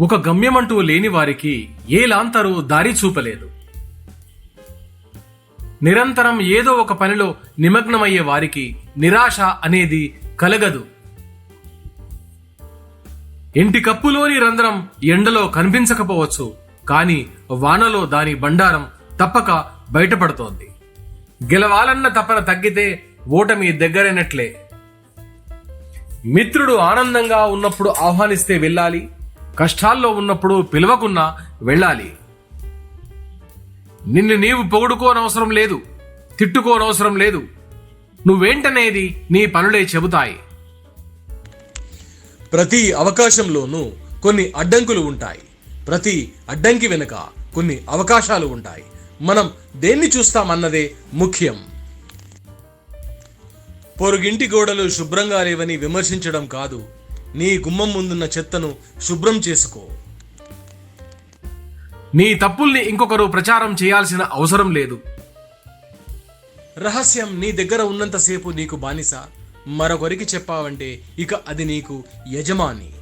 ఒక గమ్యమంటూ లేని వారికి ఏ లాంతరు దారి చూపలేదు. నిరంతరం ఏదో ఒక పనిలో నిమగ్నమయ్యే వారికి నిరాశ అనేది కలగదు. ఇంటి కప్పులోని రంధ్రం ఎండలో కనిపించకపోవచ్చు కానీ వానలో దాని బండారం తప్పక బయటపడుతోంది. గెలవాలన్న తపన తగ్గితే ఓటమి దగ్గరైనట్లే. మిత్రుడు ఆనందంగా ఉన్నప్పుడు ఆహ్వానిస్తే వెళ్ళాలి కష్టాల్లో ఉన్నప్పుడు పిలవకున్నా వెళ్ళాలి. నిన్ను నీవు పొగుడుకోనవసరం లేదు తిట్టుకోనవసరం లేదు. నువ్వేంటనేది నీ పనులే చెబుతాయి. ప్రతి అవకాశంలోనూ కొన్ని అడ్డంకులు ఉంటాయి. ప్రతి అడ్డంకి వెనుక కొన్ని అవకాశాలు ఉంటాయి. మనం దేన్ని చూస్తామన్నదే ముఖ్యం. పొరుగింటి గోడలు శుభ్రంగా లేవని విమర్శించడం కాదు. నీ గుమ్మం ముందున్న చెత్తను శుభ్రం చేసుకో. నీ తప్పుల్ని ఇంకొకరు ప్రచారం చేయాల్సిన అవసరం లేదు. రహస్యం నీ దగ్గర ఉన్నంతసేపు నీకు బానిస. మరొకరికి చెప్పావంటే ఇక అది నీకు యజమాని.